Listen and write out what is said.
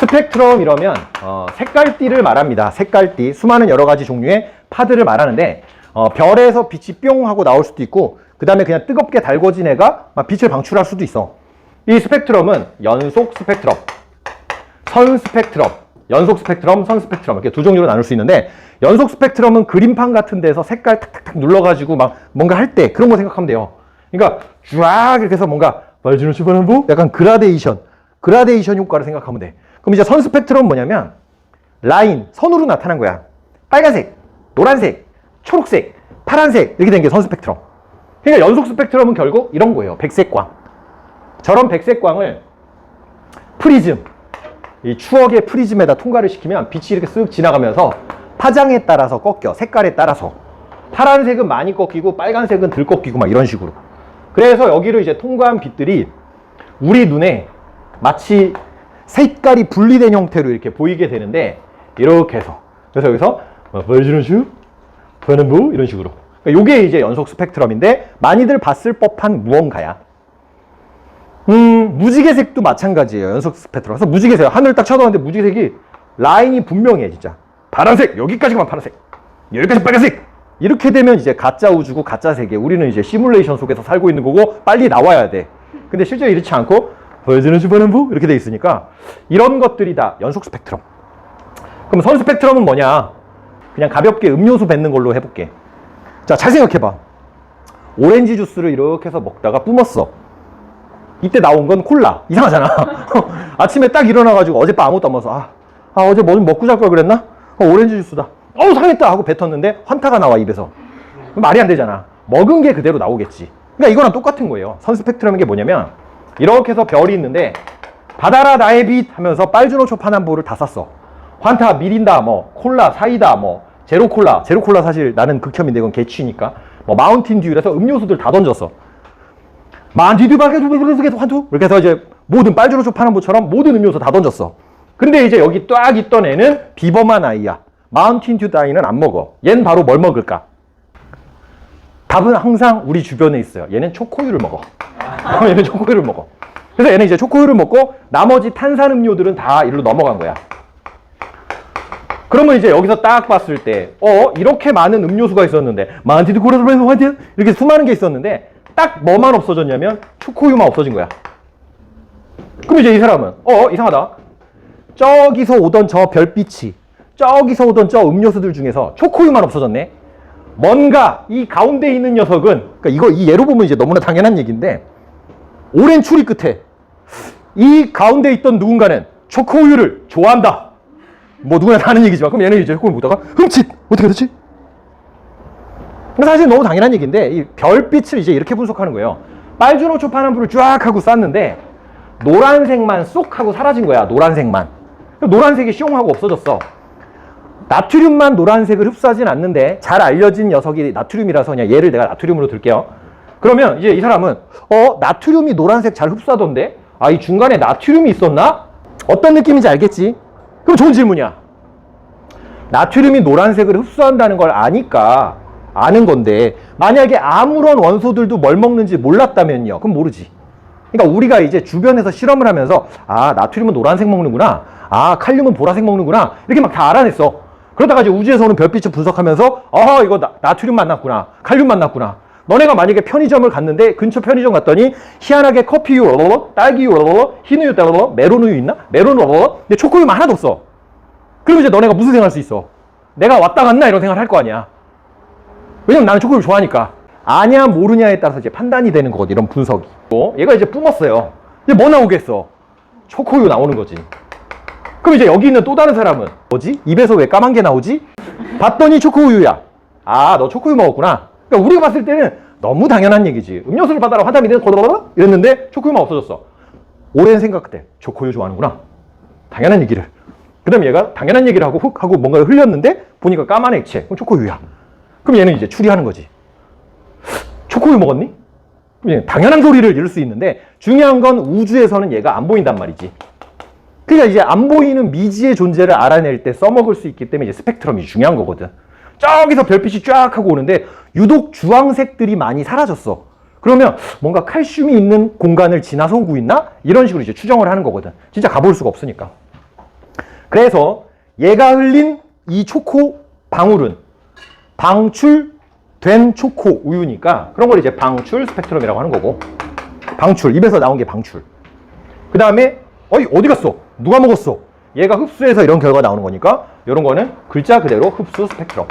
스펙트럼 이러면 어, 색깔띠를 말합니다. 색깔띠 수많은 여러 가지 종류의 파들을 말하는데 어, 별에서 빛이 뿅 하고 나올 수도 있고 그 다음에 그냥 뜨겁게 달궈진 애가 막 빛을 방출할 수도 있어. 이 스펙트럼은 연속 스펙트럼, 선 스펙트럼, 연속 스펙트럼, 선 스펙트럼 이렇게 두 종류로 나눌 수 있는데 연속 스펙트럼은 그림판 같은 데서 색깔 탁탁탁 눌러가지고 막 뭔가 할 때 그런 거 생각하면 돼요. 그러니까 쫙 이렇게 해서 뭔가 발진을 출발한부 약간 그라데이션, 그라데이션 효과를 생각하면 돼. 그럼 이제 선 스펙트럼 뭐냐면 라인, 선으로 나타난 거야. 빨간색, 노란색, 초록색, 파란색 이렇게 된 게 선 스펙트럼. 그러니까 연속 스펙트럼은 결국 이런 거예요. 백색광. 저런 백색광을 프리즘, 이 추억의 프리즘에다 통과를 시키면 빛이 이렇게 쓱 지나가면서 파장에 따라서 꺾여, 색깔에 따라서. 파란색은 많이 꺾이고 빨간색은 덜 꺾이고 막 이런 식으로. 그래서 여기를 이제 통과한 빛들이 우리 눈에 마치 색깔이 분리된 형태로 이렇게 보이게 되는데 이렇게 해서 그래서 여기서 보여주는 슈, 보는 부 이런 식으로. 그러니까 요게 이제 연속 스펙트럼인데 많이들 봤을 법한 무언가야. 음, 무지개색도 마찬가지예요. 연속 스펙트럼. 그래서 무지개색, 하늘 딱 쳐다봤는데 무지개색이 라인이 분명해, 진짜. 파란색, 여기까지만 파란색, 여기까지 빨간색. 이렇게 되면 이제 가짜 우주고 가짜 세계. 우리는 이제 시뮬레이션 속에서 살고 있는 거고 빨리 나와야 돼. 근데 실제로 이렇지 않고 보여주는 주변은부 이렇게 돼 있으니까 이런 것들이 다 연속 스펙트럼. 그럼 선 스펙트럼은 뭐냐? 그냥 가볍게 음료수 뱉는 걸로 해볼게. 자, 잘 생각해봐. 오렌지 주스를 이렇게 해서 먹다가 뿜었어. 이때 나온 건 콜라. 이상하잖아. 아침에 딱 일어나가지고 어젯밤 아무것도 안 먹어서, 아, 아 어제 뭐 좀 먹고 잘 걸 그랬나? 어, 오렌지 주스다. 어우, 상했다! 하고 뱉었는데 환타가 나와, 입에서. 말이 안 되잖아. 먹은 게 그대로 나오겠지. 그러니까 이거랑 똑같은 거예요. 선 스펙트럼인 게 뭐냐면, 이렇게 해서 별이 있는데, 받아라 나의 빛 하면서 빨주노 초파남보를 다 샀어. 환타, 미린다, 뭐, 콜라, 사이다, 뭐, 제로 콜라. 제로 콜라 사실 나는 극혐인데 이건 개취니까. 뭐, 마운틴 듀 이래서 음료수들 다 던졌어. 만디듀 바게 환투 이렇게 해서 이제 모든 빨주노 초 파남보처럼 모든 음료수 다 던졌어. 근데 이제 여기 딱 있던 애는 비범한 아이야. 마운틴 듀 다이는 안 먹어. 얘는 바로 뭘 먹을까? 답은 항상 우리 주변에 있어요. 얘는 초코우유를 먹어. 얘는 초코우유를 먹어. 그래서 얘는 이제 초코우유를 먹고 나머지 탄산음료들은 다 이리로 넘어간 거야. 그러면 이제 여기서 딱 봤을 때, 어, 이렇게 많은 음료수가 있었는데, 듀 코라스브레스 화이트? 이렇게 수많은 게 있었는데, 딱 뭐만 없어졌냐면 초코우유만 없어진 거야. 그럼 이제 이 사람은 어 이상하다. 저기서 오던 저 별빛이 저기서 오던 저 음료수들 중에서 초코우유만 없어졌네. 뭔가 이 가운데 있는 녀석은 그러니까 이거 이 예로 보면 이제 너무나 당연한 얘기인데 오랜 추리 끝에 이 가운데 있던 누군가는 초코우유를 좋아한다. 뭐 누구나 다 아는 얘기지만 그럼 얘는 이제 초코우유 먹다가 흠칫 어떻게 됐지? 사실 너무 당연한 얘기인데 이 별빛을 이제 이렇게 분석하는 거예요. 빨주노초 파남불을 쫙 하고 쐈는데 노란색만 쏙 하고 사라진 거야. 노란색만. 노란색이 시용하고 없어졌어. 나트륨만 노란색을 흡수하진 않는데 잘 알려진 녀석이 나트륨이라서 그냥 얘를 내가 나트륨으로 들게요. 그러면 이제 이 사람은 어 나트륨이 노란색 잘 흡수하던데? 아 이 중간에 나트륨이 있었나? 어떤 느낌인지 알겠지? 그럼 좋은 질문이야. 나트륨이 노란색을 흡수한다는 걸 아니까 아는 건데 만약에 아무런 원소들도 뭘 먹는지 몰랐다면요. 그럼 모르지. 그러니까 우리가 이제 주변에서 실험을 하면서 아 나트륨은 노란색 먹는구나. 아 칼륨은 보라색 먹는구나. 이렇게 막 다 알아냈어. 그러다가 이제 우주에서 오는 별빛을 분석하면서 아 이거 나, 나트륨 만났구나. 칼륨 만났구나 너네가 만약에 편의점을 갔는데 근처 편의점 갔더니 희한하게 커피유 롤롤 딸기유 롤롤 흰우유 롤롤 메론우유 있나? 메론우유 롤롤 근데 초코우유만 하나도 없어 그럼 이제 너네가 무슨 생각할 수 있어 내가 왔다 갔나 이런 생각을 할 거 아니야 왜냐면 나는 초코를 좋아하니까. 아냐 모르냐에 따라서 이제 판단이 되는 거거든 이런 분석이. 어? 얘가 이제 뿜었어요. 이제 뭐 나오겠어? 초코우유 나오는 거지. 그럼 이제 여기 있는 또 다른 사람은 뭐지? 입에서 왜 까만 게 나오지? 봤더니 초코우유야. 아, 너 초코우유 먹었구나. 그러니까 우리가 봤을 때는 너무 당연한 얘기지. 음료수를 받아라 화담이 콜라라 이랬는데 초코우유만 없어졌어. 오랜 생각 때 초코우유 좋아하는구나. 당연한 얘기를. 그 다음에 얘가 당연한 얘기를 하고 훅 하고 뭔가를 흘렸는데 보니까 까만 액체. 그럼 초코우유야. 그럼 얘는 이제 추리하는 거지. 초코우유 먹었니? 당연한 소리를 이룰 수 있는데 중요한 건 우주에서는 얘가 안 보인단 말이지. 그러니까 이제 안 보이는 미지의 존재를 알아낼 때 써먹을 수 있기 때문에 이제 스펙트럼이 중요한 거거든. 저기서 별빛이 쫙 하고 오는데 유독 주황색들이 많이 사라졌어. 그러면 뭔가 칼슘이 있는 공간을 지나서 오고 있나? 이런 식으로 이제 추정을 하는 거거든. 진짜 가볼 수가 없으니까. 그래서 얘가 흘린 이 초코 방울은 방출된 초코 우유니까 그런 걸 이제 방출 스펙트럼이라고 하는 거고 방출 입에서 나온 게 방출 그 다음에 어이 어디 갔어 누가 먹었어 얘가 흡수해서 이런 결과가 나오는 거니까 이런 거는 글자 그대로 흡수 스펙트럼